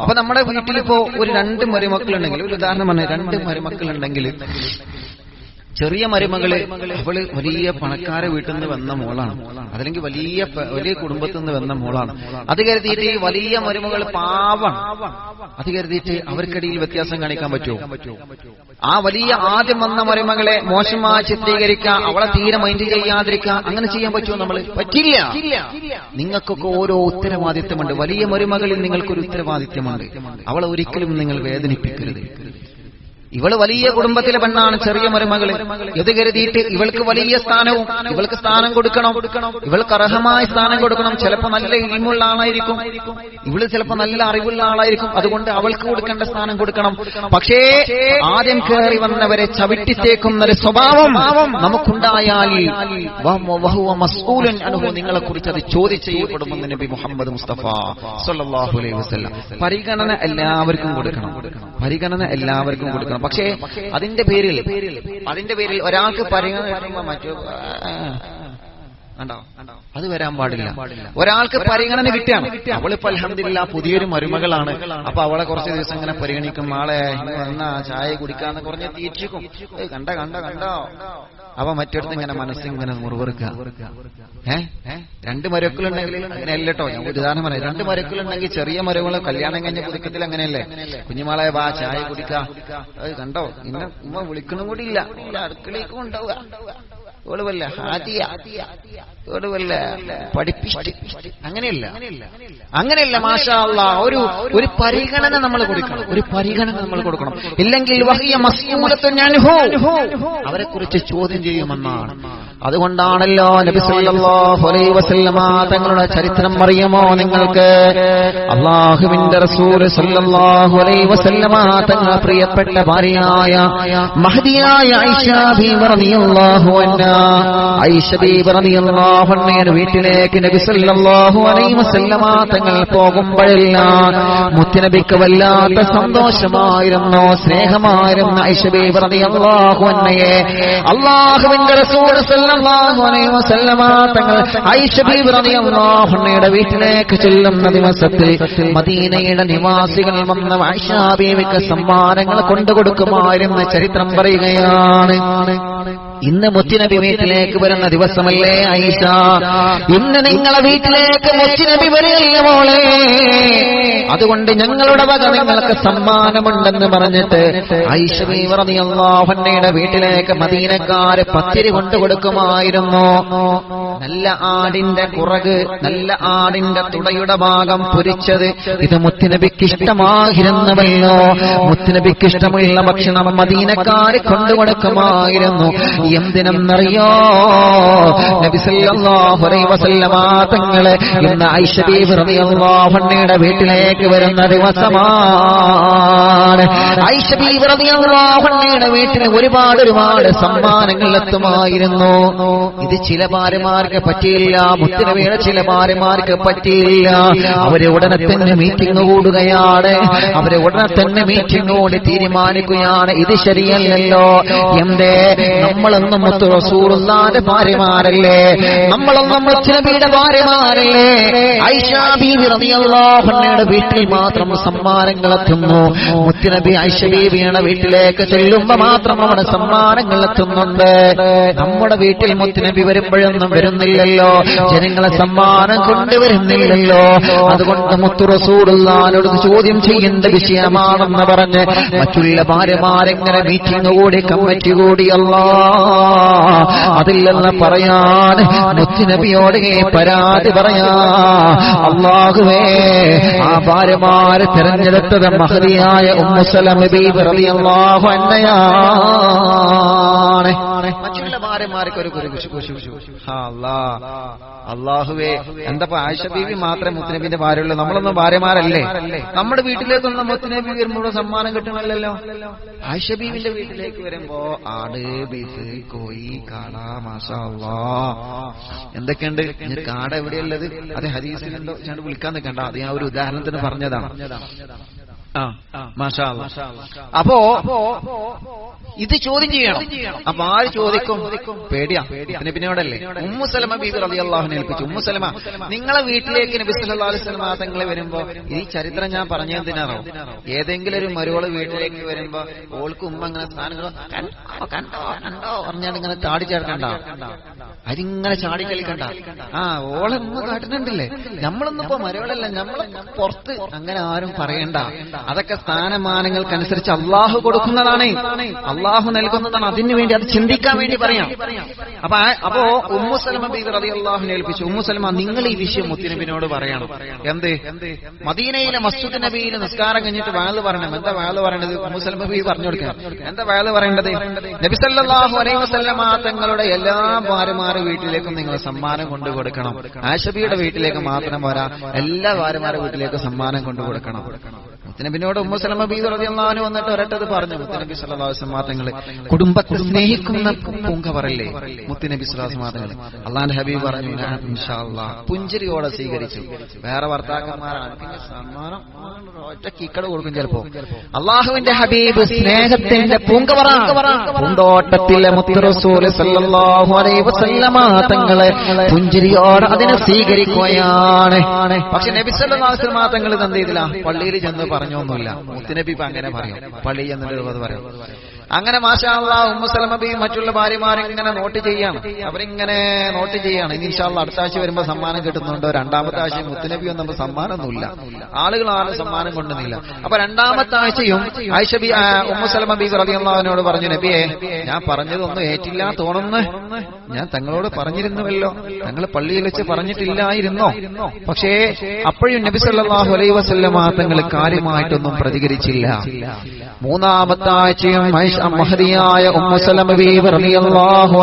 അപ്പൊ നമ്മുടെ വീട്ടിലിപ്പോ ഒരു രണ്ട് മരുമക്കളുണ്ടെങ്കിൽ ഒരു ഉദാഹരണം പറഞ്ഞ രണ്ട് മരുമക്കളുണ്ടെങ്കിൽ ചെറിയ മരുമകൾ അവൾ വലിയ പണക്കാര വീട്ടിൽ നിന്ന് വന്ന മോളാണ്. അതല്ലെങ്കിൽ വലിയ വലിയ കുടുംബത്തിൽ നിന്ന് വന്ന മോളാണ്. അത് കരുതിയിട്ട് ഈ വലിയ മരുമകൾ പാവം അത് കരുതിയിട്ട് അവർക്കിടയിൽ വ്യത്യാസം കാണിക്കാൻ പറ്റുമോ? ആ വലിയ ആദ്യം വന്ന മരുമകളെ മോശമായി ചിത്രീകരിക്കുക അവളെ തീരെ മൈൻഡ് ചെയ്യാതിരിക്കുക അങ്ങനെ ചെയ്യാൻ പറ്റുമോ നമ്മൾ? പറ്റില്ല. നിങ്ങൾക്കൊക്കെ ഓരോ ഉത്തരവാദിത്തമുണ്ട് വലിയ മരുമകളിൽ നിങ്ങൾക്കൊരു ഉത്തരവാദിത്തമുണ്ട് അവളെ ഒരിക്കലും നിങ്ങൾ വേദനിപ്പിക്കരുത്. ഇവൾ വലിയ കുടുംബത്തിലെ പെണ്ണാണ് ചെറിയ മരുമകൾ. ഇത് കരുതിയിട്ട് ഇവൾക്ക് വലിയ സ്ഥാനവും ഇവൾക്ക് സ്ഥാനം കൊടുക്കണം. ഇവൾക്ക് അർഹമായ സ്ഥാനം കൊടുക്കണം. ചിലപ്പോ നല്ല ഇനിമുള്ള ആളായിരിക്കും. ഇവൾ ചിലപ്പോ നല്ല അറിവുള്ള ആളായിരിക്കും. അതുകൊണ്ട് അവൾക്ക് കൊടുക്കേണ്ട സ്ഥാനം കൊടുക്കണം. പക്ഷേ ആദ്യം കയറി വന്നവരെ ചവിട്ടിത്തേക്കുന്ന ഒരു സ്വഭാവം നമുക്കുണ്ടായാൽ നിങ്ങളെ കുറിച്ച് അത് ചോദ്യം നബി മുഹമ്മദ് മുസ്തഫ സല്ലല്ലാഹു അലൈഹി വസല്ലം. പരിഗണന എല്ലാവർക്കും കൊടുക്കണം. പരിഗണന എല്ലാവർക്കും കൊടുക്കണം. പക്ഷേ അതിന്റെ പേരിൽ അതിന്റെ പേരിൽ ഒരാൾക്ക് പരിഗണന കിട്ടുമ്പോ മറ്റു അത് വരാൻ പാടില്ല. ഒരാൾക്ക് പരിഗണന കിട്ടിയാണ്. അവളിപ്പോ അലഹമില്ല പുതിയൊരു മരുമകളാണ്. അപ്പൊ അവളെ കുറച്ച് ദിവസം ഇങ്ങനെ പരിഗണിക്കും. ആളെ എന്നാ ചായ കുടിക്കാന്ന് കുറഞ്ഞ തീറ്റിക്കും. കണ്ട കണ്ട കണ്ടോ. അവ മറ്റടുത്ത് ഇങ്ങനെ മനസ്സിങ്ങനെ മുറിവെറുക്കുക. ഏ? രണ്ട് മരക്കളുണ്ടെങ്കിൽ അങ്ങനെയല്ല കേട്ടോ ഞാൻ ഉദാഹരണം പറയാം. രണ്ട് മരക്കളുണ്ടെങ്കിൽ ചെറിയ മരങ്ങൾ കല്യാണം കഴിഞ്ഞ പുതുക്കത്തിൽ അങ്ങനെയല്ലേ? കുഞ്ഞുമാളെ വാ ചായ കുടിക്കാ. കണ്ടോ? ഇന്ന ഉമ്മ വിളിക്കണം കൂടി ഇല്ല ഉണ്ടാവുക അടുക്കളയ്ക്ക് കൊണ്ടുപോവുക വല്ല ഹാദിയ. ഇവൾ വല്ല പഠിപ്പിച്ചു. അങ്ങനെയല്ല. അങ്ങനെയല്ല. മാഷാള്ള ഒരു ഒരു പരിഗണന നമ്മൾ കൊടുക്കണം. ഒരു പരിഗണന നമ്മൾ കൊടുക്കണം. ഇല്ലെങ്കിൽ അവരെ കുറിച്ച് ചോദ്യം ചെയ്യുമെന്നാണ്. അതുകൊണ്ടാണല്ലോ നബി സല്ലല്ലാഹു അലൈഹി വസല്ലമ തങ്ങളുടെ ചരിത്രം അറിയുമോ നിങ്ങൾക്ക്? അള്ളാഹുവിന്റെ റസൂൽ സല്ലല്ലാഹു അലൈഹി വസല്ലമ തങ്ങളുടെ പ്രിയപ്പെട്ട ഭാര്യയായ മഹദിയായ ഐഷ ബീബി റളിയല്ലാഹു അൻഹ. ഐഷ ബീബി റളിയല്ലാഹു അൻഹയുടെ വീട്ടിലേക്ക് നബി സല്ലല്ലാഹു അലൈഹി വസല്ലമ തങ്ങൾ പോകുമ്പോഴെല്ലാം മുത്തിനബിക്ക് വല്ലാത്ത സന്തോഷമായിരുന്നു സ്നേഹമായിരുന്നു ഐഷ ബീബി റളിയല്ലാഹു അൻഹയെ. അള്ളാഹുവിന്റെ റസൂൽ തങ്ങൾ ഐഷ ബീബി റളിയല്ലാഹു അൻഹയുടെ വീട്ടിലേക്ക് ചെല്ലുന്ന ദിവസത്തിൽ മദീനയുടെ നിവാസികൾ വന്ന ഐഷ ബീവിക്ക് സമ്മാനങ്ങൾ കൊണ്ടുകൊടുക്കുമായിരുന്ന ചരിത്രം പറയുകയാണ്. ഇന്ന് മുത്തിനബി വീട്ടിലേക്ക് വരുന്ന ദിവസമല്ലേ ഐഷ ഇന്ന് നിങ്ങളെ വീട്ടിലേക്ക് മുത്തിനബി വരികയല്ലേ മോളെ? അതുകൊണ്ട് ഞങ്ങളുടെ വക നിങ്ങൾക്ക് സമ്മാനമുണ്ടെന്ന് പറഞ്ഞിട്ട് ഐഷ അള്ളാഹന്നയുടെ വീട്ടിലേക്ക് മദീനക്കാര് പത്തിരി കൊണ്ടു കൊടുക്കുമായിരുന്നു. നല്ല ആടിന്റെ കുറക് നല്ല ആടിന്റെ തുടയുടെ ഭാഗം പൊരിച്ചത്. ഇത് മുത്തുനബിക്ക് ഇഷ്ടമായിരുന്നുവല്ലോ മുത്തുനബിക്ക് ഇഷ്ടമുള്ള ഭക്ഷണം മദീനക്കാര് കൊണ്ടുകൊടുക്കുമായിരുന്നു എന്തിനെന്നറിയോ തങ്ങളെ ഇന്ന് അൻഹയുടെ വീട്ടിലേക്ക് വരുന്ന ദിവസമാണ്. അൻഹയുടെ വീട്ടിൽ ഒരുപാട് ഒരുപാട് സമ്മാനങ്ങൾ എത്തുമായിരുന്നു. ഇത് ചില ഭാര്യമാർക്ക് പറ്റിയില്ല മുത്തുനബിയുടെ ചില ഭാര്യമാർക്ക് പറ്റിയില്ല. അവർ ഉടനെ തന്നെ മീറ്റിംഗ് കൂടുകയാണ്. അവർ ഉടനെ തന്നെ മീറ്റിംഗ് കൂടി തീരുമാനിക്കുകയാണ്. ഇത് ശരിയല്ലല്ലോ. എന്തേ? നമ്മളൊന്നും മുത്തു റസൂറുള്ളാന്റെ ഭാര്യമാരല്ലേ? നമ്മളൊന്നും മുത്തുനബിയുടെ ഭാര്യമാരല്ലേ? ഐഷാബിയുടെ വീട്ടിൽ മാത്രം സമ്മാനങ്ങൾ എത്തുന്നു. മുത്തുനബി ഐഷ ബീവിയുടെ വീട്ടിലേക്ക് ചെല്ലുമ്പോ മാത്രം അവിടെ സമ്മാനങ്ങൾ എത്തുന്നുണ്ട്. നമ്മുടെ വീട്ടിൽ മുത്തിനബി വരുമ്പോഴൊന്നും വരുന്നില്ലല്ലോ. ജനങ്ങളെ സമ്മാനം കൊണ്ടുവരുന്നില്ലല്ലോ അതുകൊണ്ട് മുത്തു റസൂറുള്ളാനോട് ചോദ്യം ചെയ്യേണ്ട വിഷയമാണെന്ന് പറഞ്ഞ് മറ്റുള്ള ഭാര്യമാരെങ്ങനെ മീറ്റിംഗ് കൂടി കമ്മിറ്റി കൂടിയല്ലോ അതില്ലെന്ന് പറയാൻ മുത്തുനബിയോട് പരാതി പറയാ. അള്ളാഹുവേ ആ ഭാര്യമാര് തിരഞ്ഞെടുത്തത് മഹതിയായ ഉമ്മുസലം ബീബി റളിയല്ലാഹു അന്നയാണ് ഭാര്യമാർക്ക് ഒരു കുരു. അള്ളാഹുവേ എന്താ ആയിഷ ബീവി മാത്രമേ മുത്തനബിന്റെ ഭാര്യയുള്ളൂ. നമ്മളൊന്നും ഭാര്യമാരല്ലേ? നമ്മുടെ വീട്ടിലേക്കൊന്നും മുത്തനബി വരുമ്പോൾ സമ്മാനം കിട്ടണമല്ലോ ആയിഷ ബീവിന്റെ വീട്ടിലേക്ക് വരുമ്പോ ആട് ബീഫ് കോയി കാട മാഷാ. എന്തൊക്കെയുണ്ട്? കാട എവിടെയുള്ളത്? അത് ഹദീസിലുണ്ടോ? ഞാൻ വിളിക്കാൻ നിൽക്കണ്ട. അത് ഞാൻ ഒരു ഉദാഹരണത്തിന് പറഞ്ഞതാണ്. ആ. മാഷാ. അപ്പോ ഇത് ചോദ്യം ചെയ്യണം. അപ്പൊ ആര് ചോദിക്കും? പേടിയാ. പിന്നെ പിന്നോടല്ലേ? ഉമ്മുസലമ ബീബി റബി അള്ളാഹുനെ ഏൽപ്പിച്ചു. ഉമ്മുസലമ നിങ്ങളെ വീട്ടിലേക്ക് നബി തങ്ങളെ വരുമ്പോ ഈ ചരിത്രം ഞാൻ പറഞ്ഞെന്തിനാറോ ഏതെങ്കിലും ഒരു മരുവൾ വീട്ടിലേക്ക് വരുമ്പോ ഓൾക്ക് ഉമ്മ അങ്ങനെ കണ്ടോ കണ്ടോ കണ്ടോ പറഞ്ഞാൽ ഇങ്ങനെ ചാടി ചേർക്കണ്ട? അതിങ്ങനെ ചാടി കളിക്കണ്ട ആ ഓളെ ഉമ്മ കാട്ടുന്നുണ്ടല്ലേ? നമ്മളൊന്നും ഇപ്പൊ മരുവളല്ല നമ്മളെ പുറത്ത് അങ്ങനെ ആരും പറയണ്ട. അതൊക്കെ സ്ഥാനമാനങ്ങൾക്കനുസരിച്ച് അള്ളാഹു കൊടുക്കുന്നതാണ്. അള്ളാഹു നൽകുന്നതാണ്. അതിനു വേണ്ടി അത് ചിന്തിക്കാൻ വേണ്ടി പറയാം. അപ്പൊ അപ്പോ ഉമ്മുസലമ ബീവി റതി അള്ളാഹുനെ ഏൽപ്പിച്ചു. ഉമ്മുസലമ നിങ്ങൾ ഈ വിഷയം മുത്തുനബിനോട് പറയണം. എന്ത്? മദീനയിലെ മസ്ജിദ് നബിയിൽ നിസ്കാരം കഴിഞ്ഞിട്ട് വയൽ പറയണം എന്താ വയൽ പറയണത് ഉമ്മുസലമ ബീവി പറഞ്ഞു കൊടുക്കണം എന്താ വയൽ പറയേണ്ടത് നബിസല്ലാഹു അലൈഹി വസല്ലമ തങ്ങളുടെ എല്ലാ ഭാര്യമാരുടെ വീട്ടിലേക്കും നിങ്ങൾ സമ്മാനം കൊണ്ടു കൊടുക്കണം. ആശബിയുടെ വീട്ടിലേക്ക് മാത്രം പോരാ. എല്ലാ ഭാര്യമാരുടെ വീട്ടിലേക്കും സമ്മാനം കൊണ്ടു കൊടുക്കണം. മുത്തനബിനോട് ഉമ്മസലമ ബീദ് റളിയല്ലാഹു വന്നിട്ട് ഒരട്ടത് പറഞ്ഞു മുത്തനബി സല്ലല്ലാഹു അലൈഹി വസല്ലം തങ്ങൾ കുടുംബത്തെ സ്നേഹിക്കുന്ന പൂങ്ക പറല്ലേ മുത്തനബി സല്ലല്ലാഹു തങ്ങൾ അള്ളാന്റെ ഹബീബ് പറഞ്ഞു ഞാൻ ഇൻഷാ അല്ലാഹ് പുഞ്ചിരിയോടെ സ്വീകരിച്ചു. വേറെ ഭർത്താക്കന്മാരാണ്. പിന്നെ സമ്മാനം ഒറ്റ കിക്കട കൊടുക്കും ചിലപ്പോ. അള്ളാഹുവിന്റെ ഹബീബ് സ്നേഹത്തിന്റെ പൂങ്കവറ പൂന്തോട്ടത്തിലെ മുത്തറസൂൽ സല്ലല്ലാഹു അലൈഹി വസല്ലമ തങ്ങളെ പുഞ്ചിരിയോടെ അതിനെ സ്വീകരിക്കുകയാണ്. പക്ഷെ നബി സല്ലല്ലാഹു അലൈഹി വസല്ലമ തങ്ങൾ എന്ത് ചെയ്തില്ല? പള്ളിയിൽ ചെന്ന് പറഞ്ഞൊന്നുമില്ല. മുത്തുനബി ഇപ്പൊ അങ്ങനെ പറയും. പള്ളി എന്നുള്ളത് പറയും. അങ്ങനെ മാഷാ ഉമ്മസലമബി മറ്റുള്ള ഭാര്യമാരിങ്ങനെ നോട്ട് ചെയ്യാണ് അവരിങ്ങനെ നോട്ട് ചെയ്യാണ്. ഇനി ഇൻഷാള്ള അടുത്ത ആഴ്ച വരുമ്പോ സമ്മാനം കിട്ടുന്നുണ്ടോ? രണ്ടാമത്തെ ആഴ്ച മുത്തനബി ഒന്നും സമ്മാനമൊന്നുമില്ല. ആളുകൾ ആരും സമ്മാനം കൊണ്ടുവന്നില്ല. അപ്പൊ രണ്ടാമത്തെ ആഴ്ചയും ആയിഷ ഉമ്മസലമബി റളിയല്ലാഹുവിനോട് പറഞ്ഞു നബിയെ ഞാൻ പറഞ്ഞതൊന്നും ഏറ്റില്ല തോന്നുന്നു ഞാൻ തങ്ങളോട് പറഞ്ഞിരുന്നുവല്ലോ. തങ്ങൾ പള്ളിയിൽ വെച്ച് പറഞ്ഞിട്ടില്ലായിരുന്നോ? പക്ഷേ അപ്പോഴും നബി സല്ലാഹു അലൈഹി വസല്ലമ തങ്ങൾ കാര്യമായിട്ടൊന്നും പ്രതികരിച്ചില്ല. മൂന്നാമത്തെ ആഴ്ചയും സലമ ബീവി റളിയല്ലാഹു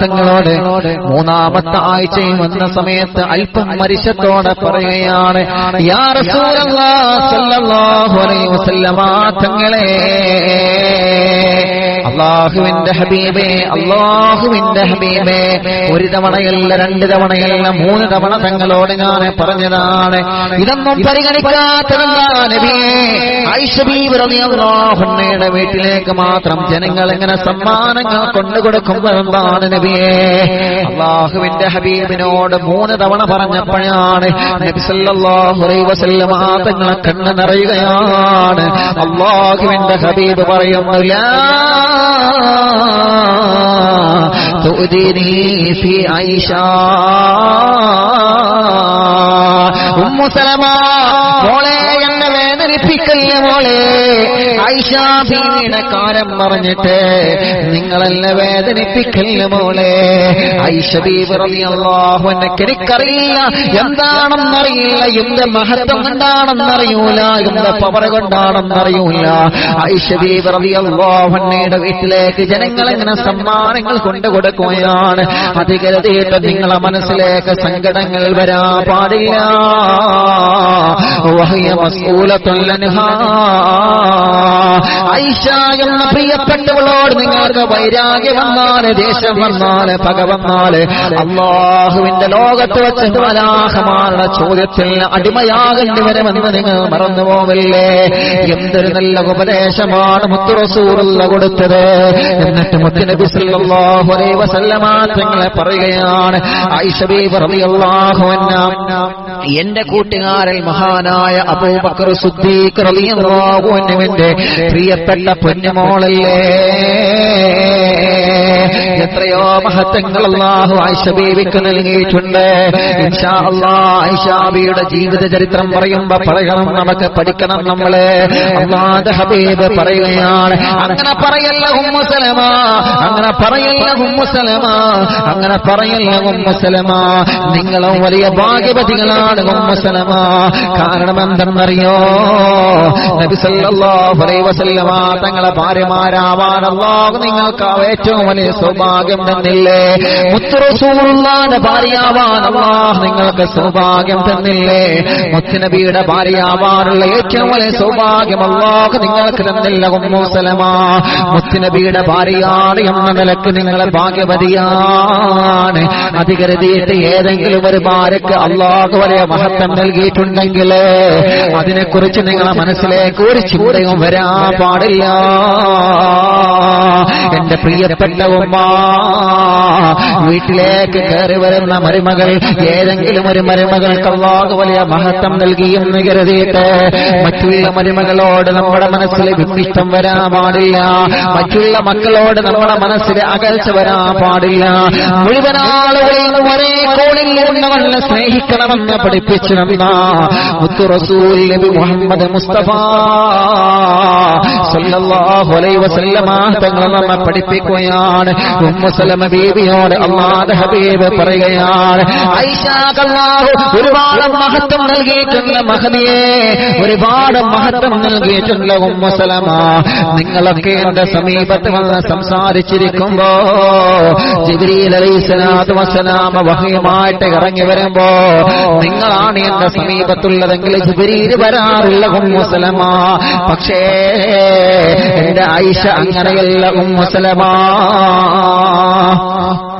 തങ്ങളോട് മൂന്നാമത്തെ ആഴ്ചയും വന്ന സമയത്ത് അല്പം മരിശത്തോടെ പറയുകയാണ് തങ്ങളെ അള്ളാഹുവിന്റെ ഹബീബേ അള്ളാഹുവിന്റെ ഹബീബേ. ഒരു തവണയല്ല രണ്ട് തവണയല്ല മൂന്ന് തവണ തങ്ങളോട് ഞാൻ പറഞ്ഞതാണ്. ഇതൊന്നും റളിയല്ലാഹുന്നയുടെ വീട്ടിലേക്ക് മാത്രം ജനങ്ങൾ എങ്ങനെ സമ്മാനങ്ങൾ കൊണ്ടുകൊടുക്കുമ്പോഴെന്താണ് നബിയേ അള്ളാഹുവിന്റെ ഹബീബിനോട് മൂന്ന് തവണ പറഞ്ഞപ്പോഴാണ് തങ്ങളെ കണ്ണ് നിറയുകയാണ്. അള്ളാഹുവിന്റെ ഹബീബ് പറയുന്നു ലാ تؤذني في عيشا ഉമ്മു സലമ മോളെ എന്നെ വേദനിപ്പിക്കല്ല മോളെ? ഐഷ ബീവിയുടെ കാരം പറഞ്ഞിട്ട് നിങ്ങളെന്നെ വേദനിപ്പിക്കല്ല മോളെ? ഐഷ ബീബി റളിയല്ലാഹു എനിക്കറിയില്ല. എന്താണെന്നറിയില്ല. എന്റെ മഹത്വം കൊണ്ടാണെന്നറിയൂല. എന്റെ പവർ കൊണ്ടാണെന്നറിയൂല. ഐഷ ബീബി റളിയല്ലാഹു വീട്ടിലേക്ക് ജനങ്ങൾ എങ്ങനെ സമ്മാനങ്ങൾ കൊണ്ടു കൊടുക്കുകയാണ്. അത് നിങ്ങളെ മനസ്സിലേക്ക് സങ്കടങ്ങൾ വരാ പാടില്ല. അൻഹാ. എന്ന പ്രിയപ്പെട്ടവളോട് നിങ്ങൾക്ക് വൈരാഗ്യം വന്നാൽ ദേശം വന്നാൽ പക വന്നാൽ അള്ളാഹുവിന്റെ ലോകത്ത് വെച്ച് മലാഹമാരുടെ ചോദ്യത്തിൽ അടിമയാകേണ്ടി വരുമെന്ന് നിങ്ങൾ മറന്നു പോവില്ലേ? എന്തൊരു നല്ല ഉപദേശമാണ് മുത്തുറസൂറുള്ള കൊടുത്തത്. എന്നിട്ട് മുത്തുനബി സല്ലല്ലാഹു അലൈഹി വസല്ലമ തങ്ങളെ പറയുകയാണ് ബീബി റളിയല്ലാഹു അൻഹ എന്റെ കൂട്ടുകാരൻ മഹാനായ അബൂബക്കർ സുദ്ദീഖ് റളിയല്ലാഹു അൻഹുവിന്റെ പ്രിയപ്പെട്ട പൊന്നുമോളല്ലേ? എത്രയോ മഹത്വങ്ങൾ അള്ളാഹു ആയിഷ ബീവിക്ക് നൽകിയിട്ടുണ്ട്. ഇൻഷാ അല്ലാഹ് ആയിഷ ജീവിത ചരിത്രം പറയുമ്പോ പറയണം നമുക്ക് പഠിക്കണം നമ്മൾ. അള്ളാഹുന്റെ ഹബീബ് പറയുകയാണ് അങ്ങനെ പറയല്ല ഉമ്മുസലമ അങ്ങനെ പറയല്ല ഉമ്മുസലമ അങ്ങനെ പറയല്ല ഉമ്മുസലമ നിങ്ങളും വലിയ ഭാഗ്യവതികളാണ് ഉമ്മുസലമ കാരണം എന്തെന്നറിയോ? നബി സല്ലല്ലാഹു അലൈഹി വസല്ലമ തങ്ങളെ ഭാര്യമാരാവാൻ നിങ്ങൾക്ക് ഏറ്റവും വലിയ സൗഭാഗ്യം തന്നില്ലേ? മുത്തുറസൂറുള്ളാന്റെ ഭാര്യയാവാൻ അള്ളാഹ് നിങ്ങൾക്ക് സൗഭാഗ്യം തന്നില്ലേ? മുത്തുനബിയുടെ ഭാര്യയാവാനുള്ള ഏറ്റവും വലിയ സൗഭാഗ്യം അള്ളാഹ് നിങ്ങൾക്ക് തന്നില്ല ഉമ്മു സലമാ. മുത്തുനബിയുടെ ഭാര്യയാണ് എന്ന നിലയ്ക്ക് നിങ്ങളെ ഭാഗ്യവതിയാണ്. അധികരുതിയിട്ട് ഏതെങ്കിലും ഒരു ഭാര്യക്ക് അള്ളാഹ് വലിയ മഹത്വം നൽകിയിട്ടുണ്ടെങ്കിൽ അതിനെക്കുറിച്ച് നിങ്ങളെ മനസ്സിലേക്ക് ഒരു ചിന്തയും വരാൻ പാടില്ല. എന്റെ പ്രിയപ്പെട്ട വീട്ടിലേക്ക് കയറി വരുന്ന മരുമകൾ ഏതെങ്കിലും ഒരു മരുമകൾക്ക് അള്ളാഹ് വലിയ മഹത്വം നൽകിയെന്ന് കരുതിയിട്ട് മറ്റുള്ള മരുമകളോട് നമ്മുടെ മനസ്സിൽ വിമിഷ്ടം വരാൻ പാടില്ല. മറ്റുള്ള മക്കളോട് നമ്മുടെ മനസ്സിൽ അകൽച്ച വരാൻ പാടില്ല. മുഴുവൻ ആളുകളിൽ ഒരേ കോണിൽ നിന്നവരെ സ്നേഹിക്കണമെന്ന് പഠിപ്പിച്ചു നമ്മ മുത്തു റസൂൽ നബി മുഹമ്മദ് മുസ്തഫ സല്ലല്ലാഹു അലൈഹി വസല്ലമ തങ്ങൾ നമ്മെ പഠിപ്പിക്കുകയാണ്. ഉമ്മു സലമ ബീവിയോട് അള്ളാഹുവിന്റെ ഹബീബ് പറയുകയാണ് അല്ലാഹു ഒരുപാട് മഹത്വം നൽകിയിട്ടുള്ള മഹതിയെ ഒരുപാട് മഹത്വം നൽകിയിട്ടുള്ള ഉമ്മു സലമ. നിങ്ങളൊക്കെ എന്റെ സമീപത്ത് വന്ന് സംസാരിച്ചിരിക്കുമ്പോ ജിബ്രീൽ അലൈഹിസ്സലാത്തു വസ്സലാമ വഹയുമായിട്ട് ഇറങ്ങി വരുമ്പോ നിങ്ങളാണ് എന്റെ സമീപത്തുള്ളതെങ്കിൽ ജിബ്രീൽ വരാറുള്ള ഉമ്മു സലമ. പക്ഷേ എന്റെ ഐഷ അങ്ങനെയല്ല ഉമ്മു الله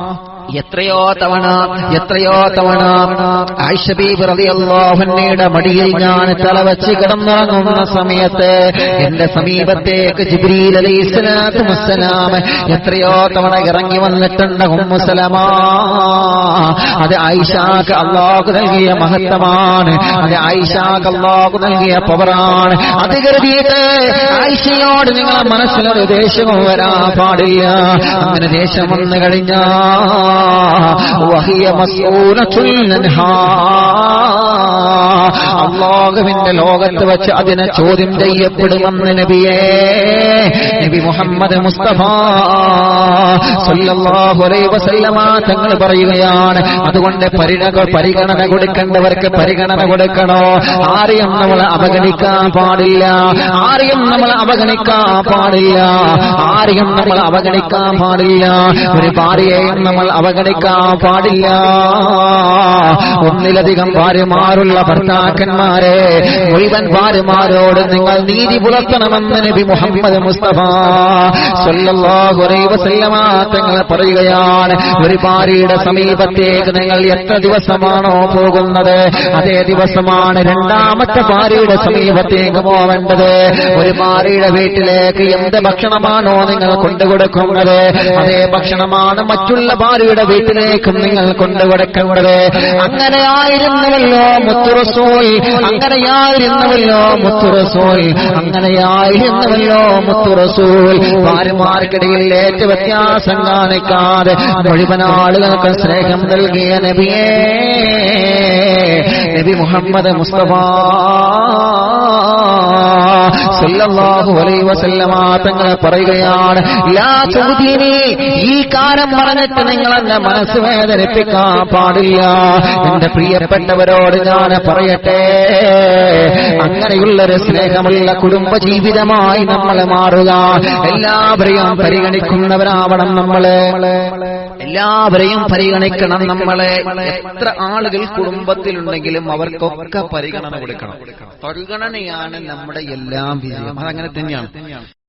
എത്രയോ തവണ എത്രയോ തവണ ആയിഷബീബ് മടിയിൽ ഞാൻ തലവച്ച് കിടന്നുറങ്ങുന്ന സമയത്ത് എന്റെ സമീപത്തേക്ക് ജിബ്രീൽ അലൈഹിസ്സലാത്തു വസ്സലാം എത്രയോ തവണ ഇറങ്ങി വന്നിട്ടുണ്ട് ഉമ്മുസലമാ അത് ആയിഷാക്ക് അള്ളാഹു നൽകിയ മഹത്വമാണ്. അത് ആയിഷാക്ക് അള്ളാഹു നൽകിയ പവറാണ്. അത് കരുതിയിട്ട് ആയിഷയോട് നിങ്ങളെ മനസ്സിലൊരു ദേഷ്യവും വരാ പാടില്ല. അങ്ങനെ ദേഷ്യം വന്നു കഴിഞ്ഞാ വഹിയ മസ്ഊലത്തുൽ അൻഹാ. അള്ളാഹുവിന്റെ ലോകത്ത് വെച്ച് അതിനെ ചോദ്യം ചെയ്യപ്പെടുമെന്ന് നബിയേ നബി മുഹമ്മദ് മുസ്തഫ തങ്ങൾ പറയുകയാണ് അതുകൊണ്ട് പരിണക പരിഗണന കൊടുക്കേണ്ടവർക്ക് പരിഗണന കൊടുക്കണോ? ആരെയും നമ്മൾ അവഗണിക്കാൻ പാടില്ല. ആരെയും നമ്മൾ അവഗണിക്കാൻ പാടില്ല. ആരെയും നമ്മൾ അവഗണിക്കാൻ പാടില്ല. ഒരു ഭാര്യയെയും നമ്മൾ അവഗണിക്കാൻ പാടില്ല. ഒന്നിലധികം ഭാര്യമാരുള്ള ഭർത്താക്കന്മാരെ മുഴുവൻ ഭാര്യമാരോട് നിങ്ങൾ നീതി പുലർത്തണമെന്ന് നബി മുഹമ്മദ് മുസ്തഫ തങ്ങൾ പറയുകയാണ്. ഒരു ഭാര്യയുടെ സമീപത്തേക്ക് നിങ്ങൾ എത്ര ദിവസമാണോ പോകുന്നത്? അതേ ദിവസമാണ് രണ്ടാമത്തെ ഭാര്യയുടെ സമീപത്തേക്ക് പോവേണ്ടത്. ഒരു ഭാര്യയുടെ വീട്ടിലേക്ക് എന്ത് ഭക്ഷണമാണോ നിങ്ങൾ കൊണ്ടുകൊടുക്കുന്നത്? അതേ ഭക്ഷണമാണ് മറ്റുള്ള ഭാര്യയുടെ വീട്ടിലേക്കും നിങ്ങൾ കൊണ്ടുകൊടുക്കേണ്ടത് അങ്ങനെയായിരുന്നുവല്ലോ മുത്തുറസോയി അങ്ങനെയായിരുന്നുവല്ലോ മുത്തുറസോയി അങ്ങനെയായിരുന്നുവല്ലോ മുത്തുറസൂൽ ഭാര്യമാർക്കിടയിൽ ഏറ്റ വ്യത്യാസം കാണിക്കാതെ മുഴുവൻ ആളുകൾക്ക് സ്നേഹം നൽകിയ നബിയേ നബി മുഹമ്മദ് മുസ്തഫ. സല്ലല്ലാഹു അലൈഹി തങ്ങൾ പറയുകയാണ് ഈ കാലം പറഞ്ഞിട്ട് നിങ്ങൾ എന്നെ മനസ്സ് വേദനിപ്പിക്കാൻ പാടില്ല. എന്റെ പ്രിയപ്പെട്ടവരോട് ഞാൻ പറയട്ടെ അങ്ങനെയുള്ളൊരു സ്നേഹമുള്ള കുടുംബ ജീവിതമായി നമ്മൾ മാറുക. എല്ലാവരെയും പരിഗണിക്കുന്നവരാവണം നമ്മൾ. എല്ലാവരെയും പരിഗണിക്കണം നമ്മളെ. എത്ര ആളുകൾ കുടുംബത്തിലുണ്ടെങ്കിലും അവർക്കൊക്കെ പരിഗണന കൊടുക്കണം. പരിഗണനയാണ് നമ്മുടെ എല്ലാം വിജയം അതങ്ങനെ തന്നെയാണ്.